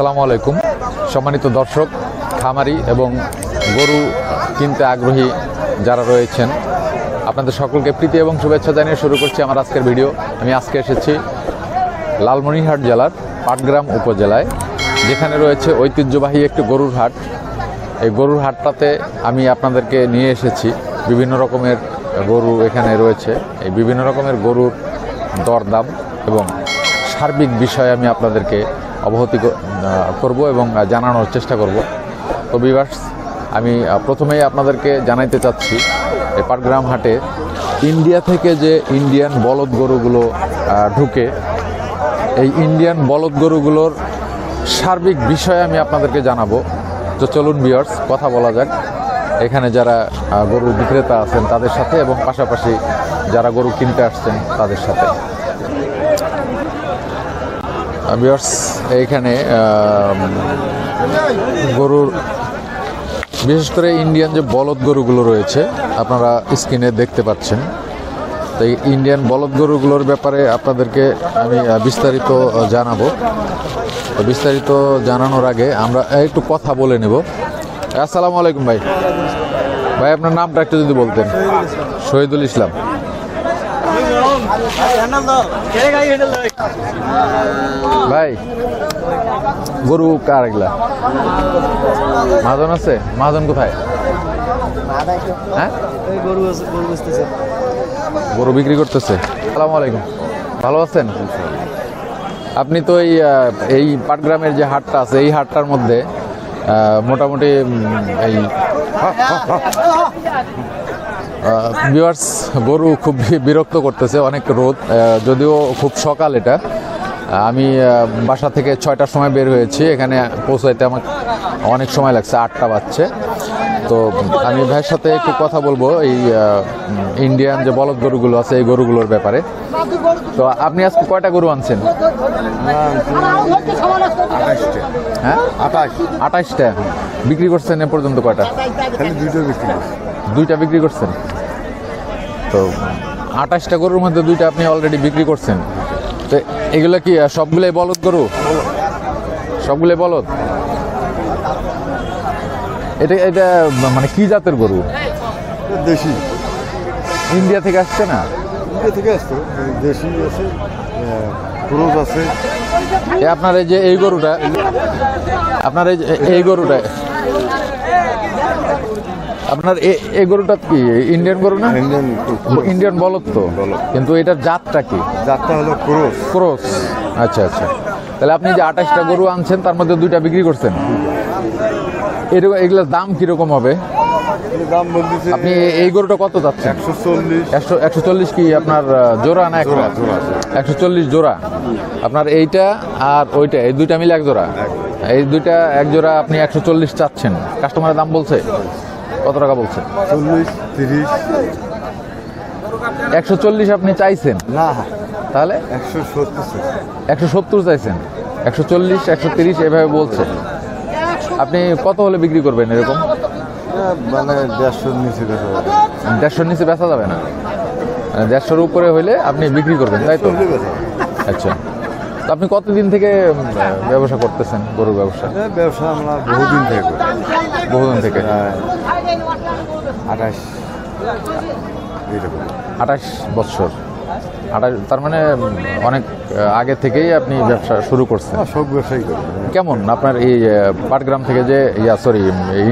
আসসালামু আলাইকুম। সম্মানিত দর্শক, খামারি এবং গরু কিনতে আগ্রহী যারা রয়েছেন, আপনাদের সকলকে প্রীতি এবং শুভেচ্ছা জানিয়ে শুরু করছি আমার আজকের ভিডিও। আমি আজকে এসেছি লালমনিরহাট জেলার পাটগ্রাম উপজেলায়, যেখানে রয়েছে ঐতিহ্যবাহী একটি গরুর হাট। এই গরুর হাটটাতে আমি আপনাদেরকে নিয়ে এসেছি বিভিন্ন রকমের গরু এখানে রয়েছে। এই বিভিন্ন রকমের গরুর দরদাম এবং সার্বিক বিষয়ে আমি আপনাদেরকে অবগতি ক- করব এবং জানানোর চেষ্টা করব। তো বিভার্স, আমি প্রথমেই আপনাদেরকে জানাইতে চাচ্ছি এই পাটগ্রাম হাটে ইন্ডিয়া থেকে যে ইন্ডিয়ান বলদ গরুগুলো ঢুকে, এই ইন্ডিয়ান বলদ গরুগুলোর সার্বিক বিষয়ে আমি আপনাদেরকে জানাব। তো চলুন বিয়ার্স কথা বলা যাক। এখানে যারা গরু বিক্রেতা আছেন তাদের সাথে এবং পাশাপাশি যারা গরু কিনতে আসছেন তাদের সাথে। বিয়ার্স এইখানে গরুর, বিশেষ করে ইন্ডিয়ান যে বলদ গরুগুলো রয়েছে, আপনারা স্ক্রিনে দেখতে পাচ্ছেন। তো এই ইন্ডিয়ান বলদ গরুগুলোর ব্যাপারে আপনাদেরকে আমি বিস্তারিত জানাব। তো বিস্তারিত জানানোর আগে আমরা একটু কথা বলে নেব। আসসালামু আলাইকুম ভাই। ভাই, আপনার নামটা একটু যদি বলতেন। শহীদুল ইসলাম। ভাই, গরু কার এগুলা? মাজন আছে? মাজন কোথায়? হ্যাঁ? গরু গরু বিক্রি করতেছে। আসসালামু আলাইকুম। ভালো আছেন? আপনি তো এই এই পাটগ্রামের যে হাটটা আছে, এই হাটটার মধ্যে মোটামুটি এই ভিউয়ার্স গরু খুব বিরক্ত করতেছে, অনেক রোদ যদিও খুব সকাল এটা। আমি বাসা থেকে ছয়টার সময় বের হয়েছি, এখানে পৌঁছাইতে আমার অনেক সময় লাগছে, আটটা বাজছে। তো আমি ভাইয়ের সাথে একটু কথা বলব, এই ইন্ডিয়ান যে বলদ গরুগুলো আছে, এই গরুগুলোর ব্যাপারে। তো আপনি আজকে কয়টা গরু আনছেন? হ্যাঁ? আঠাশ। আঠাশটা? বিক্রি করছেন এ পর্যন্ত কয়টা? বিক্রি। দুইটা বিক্রি করছেন? তো আঠাশটা গরুর মধ্যে দুইটা আপনি অলরেডি বিক্রি করছেন। তো এগুলো কি সবগুলোই বলদ গরু? সবগুলোই বলদ? এটা এটা মানে কি জাতের গরু? দেশি। ইন্ডিয়া থেকে আসছে না? ইন্ডিয়া থেকে আসতো দেশি আছে ক্রোজ আছে। আপনার এই যে এই গরুটা আপনার এই যে এই গরুটা আপনার এই গরুটা কি? ইন্ডিয়ান গরু না? ইন্ডিয়ান বলত তো। কিন্তু এটার জাতটা কি? যাত্রা হলো ক্রোজ ক্রস। আচ্ছা আচ্ছা। তাহলে আপনি যে আঠাশটা গরু আনছেন তার মধ্যে দুইটা বিক্রি করছেন? এরকম এগুলোর দাম কীরকম হবে? দাম বলতেছে আপনি এই গরুটা কত যাচ্ছেন? একশো চল্লিশ। একশো চল্লিশ কি আপনার জোড়া না জোড়া, একশো চল্লিশ জোড়া। আপনার এইটা আর ওইটা এই দুইটা মিলে এক জোড়া। এই দুইটা এক জোড়া আপনি একশো চল্লিশ চাচ্ছেন। কাস্টমারের দাম বলছে? কত টাকা বলছেন? চল্লিশ তিরিশ। একশো চল্লিশ আপনি চাইছেন? না তাহলে? একশো সত্তর একশো সত্তর চাইছেন? একশো চল্লিশ একশো তিরিশ এভাবে বলছে আপনি কত হলে বিক্রি করবেন এরকম? মানে দেড়শোর নিচে দেড়শোর নিচে বেচা যাবে না? মানে দেড়শোর উপরে হইলে আপনি বিক্রি করবেন তাই তো। আচ্ছা। তো আপনি কতদিন থেকে ব্যবসা করতেছেন গরুর ব্যবসা? ব্যবসা আমরা বহুদিন থেকে বহুদিন থেকে। প্রায় আঠাশ। এইরকম আঠাশ বছর। আঠাশ তার মানে অনেক আগে থেকেই আপনি ব্যবসা শুরু করছেন। হ্যাঁ, সব ব্যবসায়ী কেমন? আপনার এই পাটগ্রাম থেকে যে ইয়া সরি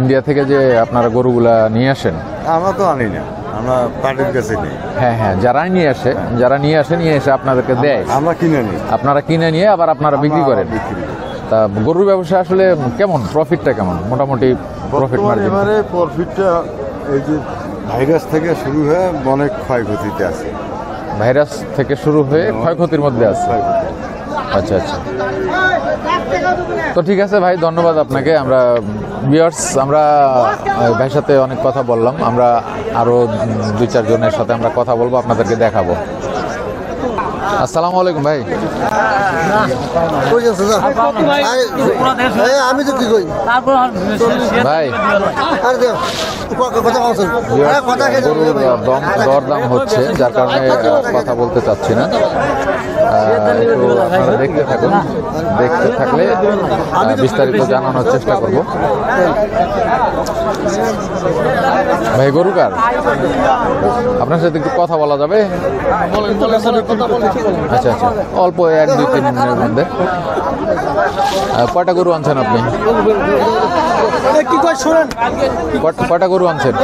ইন্ডিয়া থেকে যে আপনারা গরুগুলা নিয়ে আসেন? আমরা তো আনি না। আমরা পার্টির কাছে নেই। হ্যাঁ হ্যাঁ যারা নিয়ে আসে যারা নিয়ে আসে নিয়ে এসে আপনাদেরকে দেয়। আমরা কিনে নিই। আপনারা কিনে নিয়ে আবার আপনারা বিক্রি করেন। তা গরুর ব্যবসা আসলে কেমন? প্রফিটটা কেমন? মোটামুটি প্রফিট মার্জিন প্রফিটটা এই যে ভাইরাস থেকে শুরু হয়ে অনেক ক্ষয়ক্ষতিতে আছে। ভাইরাস থেকে শুরু হয়ে ক্ষয়ক্ষতির মধ্যে আছে। আচ্ছা আচ্ছা। তো ঠিক আছে ভাই ধন্যবাদ আপনাকে। আমরা বিয়ার্স আমরা ভাইয়ের সাথে অনেক কথা বললাম। আমরা আরও দুই চারজনের সাথে আমরা কথা বলব আপনাদেরকে দেখাবো। আসসালামু আলাইকুম ভাই। আমি তো কি কই ভাই। কে গরুর দরদাম হচ্ছে যার কারণে কথা বলতে চাচ্ছি না। আপনারা দেখতে থাকুন দেখতে থাকলে বিস্তারিত জানানোর চেষ্টা করব। ভাই গরু কার আপনার সাথে একটু কথা বলা যাবে? আচ্ছা আচ্ছা অল্প এক দুই তিন মিনিটের মধ্যে। কয়টা গরু আনছেন আপনি? কট- গরু আনছেন?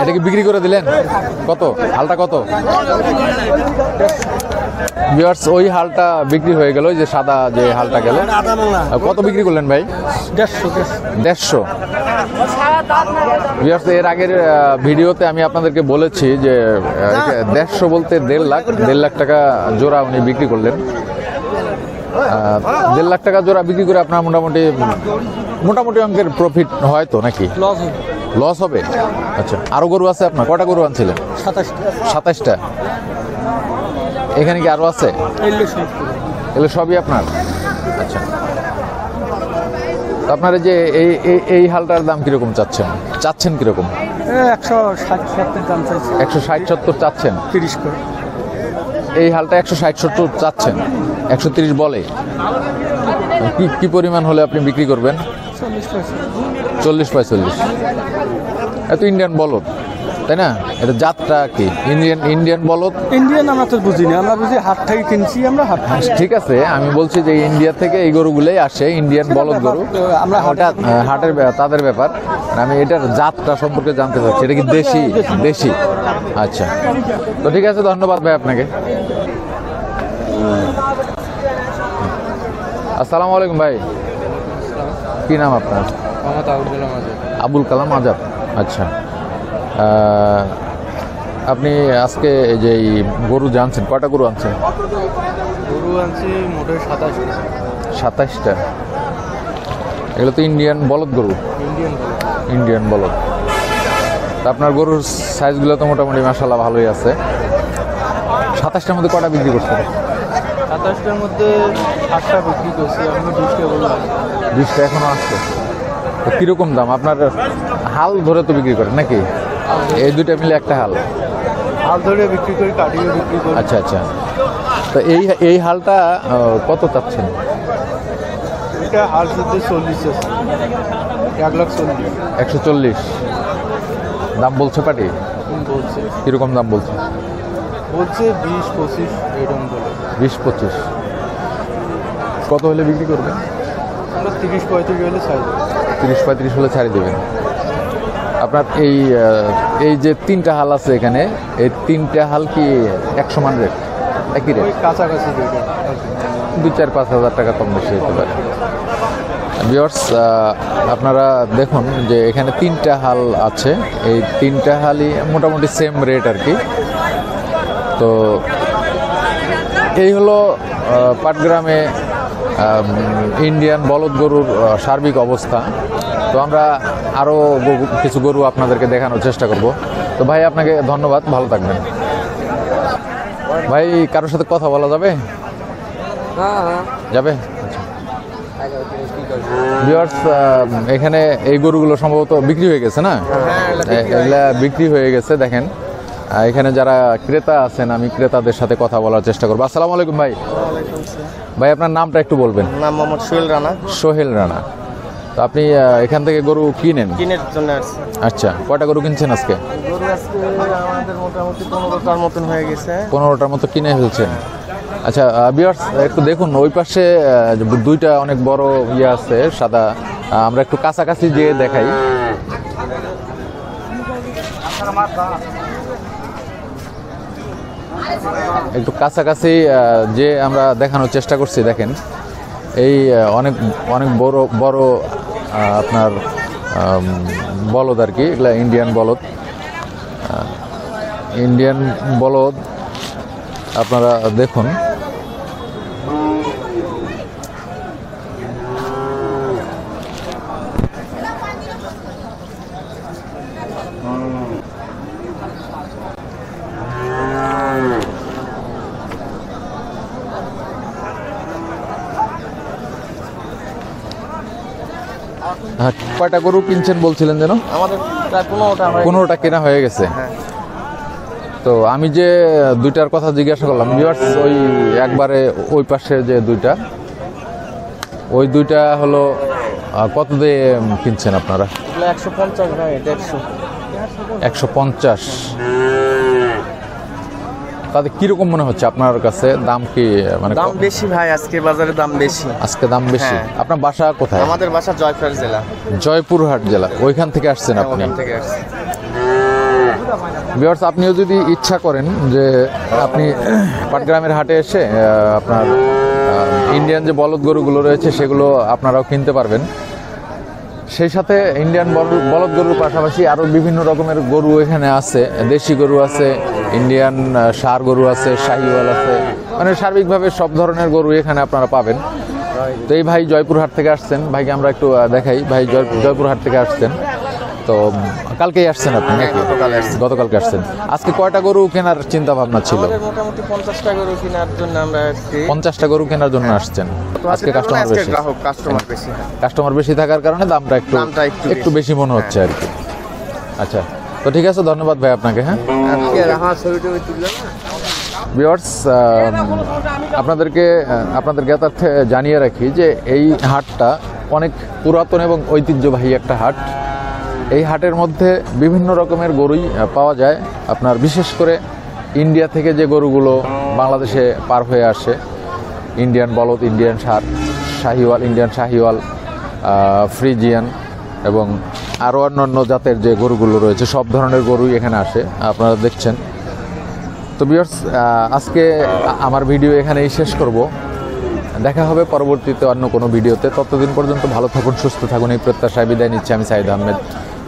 এটা কি বিক্রি করে দিলেন? কত? হালটা কত? ওই হালটা বিক্রি হয়ে গেল ওই যে সাদা যে হালটা গেল। কত বিক্রি করলেন ভাই? দেড়শো দেড়শো। দেড়শো। এর আগের ভিডিওতে আমি আপনাদেরকে বলেছি যে দেড়শো বলতে দেড় লাখ দেড় লাখ টাকা জোড়া উনি বিক্রি করলেন। দেড় লাখ টাকা জোড়া বিক্রি করে আপনার মোটামুটি মোটামুটি অঙ্কের প্রফিট হয় তো নাকি? লস হবে। লস হবে? আচ্ছা আরও গরু আছে আপনার? কটা গরু আনছিলেন? সাতাশটা। সাতাশটা। এখানে কি আরও আছে? এগুলো সবই আপনার? আচ্ছা। আপনার এই যে এই এই- এই হালটার দাম কীরকম চাচ্ছেন? চাচ্ছেন কীরকম? একশো ষাট সত্তর দাম চাইছে। একশো ষাট সত্তর চাচ্ছেন? তিরিশ করে। এই হালটা একশো ষাট সত্তর চাচ্ছেন? একশো তিরিশ বলে। কি কি পরিমাণ হলে আপনি বিক্রি করবেন? চল্লিশ পঁয়চল্লিশ এত ইন্ডিয়ান বলদ তাই না? এটা জাতটা কি? ইন্ডিয়ান ইন্ডিয়ান বলদ? ইন্ডিয়ান আমরা তো বুঝি না আমরা বুঝি হাট থেকে কিনছি আমরা হাট ঠিক আছে আমি বলছি যে ইন্ডিয়া থেকে এই গরুগুলোই আসে ইন্ডিয়ান বলদ গরু। আমরা আহ, হাটের তাদের ব্যাপার। আমি এটার জাতটা সম্পর্কে জানতে চাচ্ছি এটা কি দেশি? দেশি? আচ্ছা। তো ঠিক আছে ধন্যবাদ ভাই আপনাকে। আসসালামু আলাইকুম ভাই। কি নাম আপনার? মোহাম্মদ আবুল কালাম আজাদ আচ্ছা। আপনি আজকে এই যে গরু জানছেন কটা গরু আনছেন? গরু আনছি মোটর সাতাশ সাতাশটা। এগুলো তো ইন্ডিয়ান বলদ গরু? ইন্ডিয়ান ইন্ডিয়ান বলদ। আপনার গরুর সাইজগুলো তো মোটামুটি মাসাল্লাহ ভালোই আছে। সাতাশটার মধ্যে কটা বিক্রি করছেন? সাতাশটার মধ্যে আটটা বিক্রি করছি আমি বিশটা গরু বিশটা এখনও আসছে। তো কীরকম দাম? আপনার হাল ধরে তো বিক্রি করেন নাকি? এই দুইটা মিলে একটা হাল। হাল ধরে বিক্রি করি কাটিয়ে বিক্রি করি। আচ্ছা আচ্ছা। তো এই এই হালটা কত চাচ্ছেন? এটা হাল শুদ্ধ চল্লিশ এক লাখ চল্লিশ। একশো চল্লিশ। দাম বলছে পাটি? বলছে। কীরকম দাম বলছে? বলছে বিশ পঁচিশ এরকম বলে। বিশ পঁচিশ। কত হলে বিক্রি করবেন? আমরা তিরিশ পঁয়ত্রিশ হলে ছাড় তিরিশ পঁয়ত্রিশ হলে ছাড়ি দেবেন আপনার এই এই যে তিনটা হাল আছে এখানে এই তিনটা হাল কি একশো মান রেট একই রেট কাছাকাছি দু চার পাঁচ হাজার টাকা কম বেশি হতে পারে। ভিওর্স আপনারা দেখুন যে এখানে তিনটা হাল আছে। এই তিনটা হালই মোটামুটি সেম রেট আর কি। তো এই হলো পাটগ্রামে ইন্ডিয়ান বলদ গরুর সার্বিক অবস্থা। তো আমরা আরও কিছু গরু আপনাদেরকে দেখানোর চেষ্টা করব। তো ভাই আপনাকে ধন্যবাদ। ভালো থাকবেন। ভাই কারোর সাথে কথা বলা যাবে? যাবে? ভিউয়ার্স এখানে এই গরুগুলো সম্ভবত বিক্রি হয়ে গেছে না? এ- এগুলা বিক্রি হয়ে গেছে দেখেন। এখানে যারা ক্রেতা আছেন আমি ক্রেতাদের সাথে কথা বলার চেষ্টা করব। আসসালামু আলাইকুম ভাই। ভাই আপনার নামটা একটু বলবেন। নাম মোহাম্মদ সোহেল রানা। সোহেল রানা। তো আপনি এখান থেকে গরু কিনেন? কিনের জন্য আচ্ছা কয়টা গরু কিনছেন আজকে? গরু আজকে আমাদের মোটামুটি পনেরোটার মতন হয়ে গেছে। পনেরোটার মতো কিনে ফেলছেন। আচ্ছা বিয়ার্স একটু দেখুন ওই পাশে দুইটা অনেক বড় ইয়ে আছে সাদা। আমরা একটু কাছাকাছি যেয়ে দেখাই। একটু কাছাকাছি যে আমরা দেখানোর চেষ্টা করছি, দেখেন। এই অনেক অনেক বড় বড় আপনার বলদ আর কি, এগুলা ইন্ডিয়ান বলদ। ইন্ডিয়ান বলদ, আপনারা দেখুন। কয়টা গরু কিনছেন বলছিলেন যেন? আমাদের প্রায় পনেরোটা পনেরোটা কেনা হয়ে গেছে। তো আমি যে দুইটার কথা জিজ্ঞাসা করলাম ভিউয়ার্স ওই একবারে ওই পাশে যে দুইটা ওই দুইটা হলো কত দিয়ে কিনছেন আপনারা? একশো পঞ্চাশ একশো পঞ্চাশ। তাতে কীরকম মনে হচ্ছে আপনার কাছে? দাম কি মানে দাম বেশি ভাই আজকে বাজারে দাম বেশি। আজকে দাম বেশি? হ্যাঁ। আপনার বাসা কোথায়? আমাদের বাসা জয়পুর জেলা। জয়পুরহাট জেলা। ওইখান থেকে আসছেন আপনি? ওখান থেকে আসছি। আপনিও যদি ইচ্ছা করেন যে আপনি পাটগ্রামের হাটে এসে আপনার ইন্ডিয়ান যে বলদ গরুগুলো রয়েছে সেগুলো আপনারাও কিনতে পারবেন। সেই সাথে ইন্ডিয়ান বলদ গরুর পাশাপাশি আরও বিভিন্ন রকমের গরু এখানে আছে। দেশি গরু আছে ইন্ডিয়ান সার গরু আছে, শাহিওয়াল আছে। মানে সার্বিকভাবে সব ধরনের গরু এখানে আপনারা পাবেন। তো এই ভাই জয়পুরহাট থেকে আসছেন। ভাইকে আমরা একটু দেখাই। ভাই জয়, জয়পুরহাট থেকে আসছেন। তো কালকেই আসছেন আপনি নাকি? হ্যাঁ। গতকালকে আসছেন। আজকে কয়টা গরু কেনার চিন্তা ভাবনা ছিল মোটামুটি পঞ্চাশটা গরু কেনার জন্য আমরা পঞ্চাশটা গরু কেনার জন্য আসছেন। আজকে কাস্টমার বেশি? কাস্টমার বেশি কাস্টমার বেশি থাকার কারণে দামটা একটু একটু বেশি। মনে হচ্ছে আর কি আচ্ছা তো ঠিক আছে ধন্যবাদ ভাই আপনাকে হ্যাঁ। ভিওয়ার্স আপনাদেরকে আপনাদের জ্ঞাতার্থে জানিয়ে রাখি যে এই হাটটা অনেক পুরাতন এবং ঐতিহ্যবাহী একটা হাট। এই হাটের মধ্যে বিভিন্ন রকমের গরুই পাওয়া যায়। আপনার বিশেষ করে ইন্ডিয়া থেকে যে গরুগুলো বাংলাদেশে পার হয়ে আসে, ইন্ডিয়ান বলদ, ইন্ডিয়ান সার, শাহিওয়াল, ইন্ডিয়ান শাহিওয়াল ফ্রিজিয়ান এবং আরও অন্যান্য জাতের যে গরুগুলো রয়েছে, সব ধরনের গরুই এখানে আসে, আপনারা দেখছেন। তো বিয়ার্স আজকে আমার ভিডিও এখানেই শেষ করব। দেখা হবে পরবর্তীতে অন্য কোনো ভিডিওতে। ততদিন পর্যন্ত ভালো থাকুন, সুস্থ থাকুন, এই প্রত্যাশায় বিদায় নিচ্ছি। আমি সাইদ আহমেদ।